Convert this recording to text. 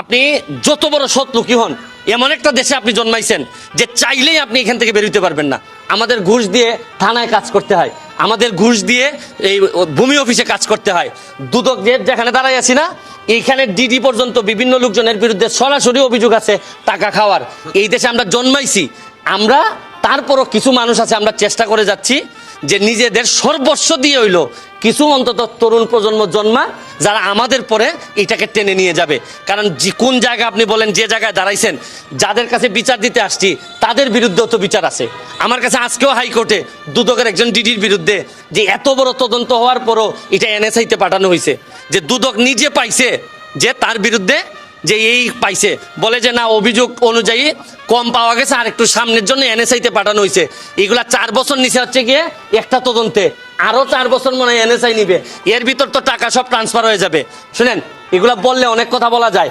আপনি যত বড় লোকই হন, এমন একটা দেশে আপনি জন্মাইছেন যে চাইলেই আপনি এখান থেকে বেরোতে পারবেন না। আমাদের ঘুষ দিয়ে থানায় কাজ করতে হয়, আমাদের ঘুষ দিয়ে এই ভূমি অফিসে কাজ করতে হয়। দুদক যে যেখানে দাঁড়াই আছি না, এইখানে ডিডি পর্যন্ত বিভিন্ন লোকজনের বিরুদ্ধে সরাসরি অভিযোগ আছে টাকা খাওয়ার। এই দেশে আমরা জন্মাইছি, আমরা তারপরও কিছু মানুষ আছে, আমরা চেষ্টা করে যাচ্ছি যে নিজেদের সর্বস্ব দিয়ে হইল কিছু অন্তত তরুণ প্রজন্ম জন্মা, যারা আমাদের পরে এটাকে টেনে নিয়ে যাবে। কারণ যে কোন জায়গা আপনি বলেন যে জায়গায় দাঁড়াইছেন, যাদের কাছে বিচার দিতে আসছি, তাদের বিরুদ্ধেও তো বিচার আছে। আমার কাছে আজকেও হাইকোর্টে দুদকের একজন ডিডির বিরুদ্ধে যে এত বড় তদন্ত হওয়ার পরও এটা এনএসআইতে পাঠানো হয়েছে যে দুদক নিজে পাইছে যে তার বিরুদ্ধে যে এই পাইছে। বলে যে, না, অভিযোগ অনুযায়ী কম পাওয়া গেছে, আর একটু সামনের জন্য এনএসআইতে পাঠানো হয়েছে এগুলা চার বছর নিচে হচ্ছে গিয়ে একটা তদন্তে। আরও চার বছর মনে হয় এনএসআই নিবে। এর ভিতর তো টাকা সব ট্রান্সফার হয়ে যাবে। শুনেন, এগুলা বললে অনেক কথা বলা যায়।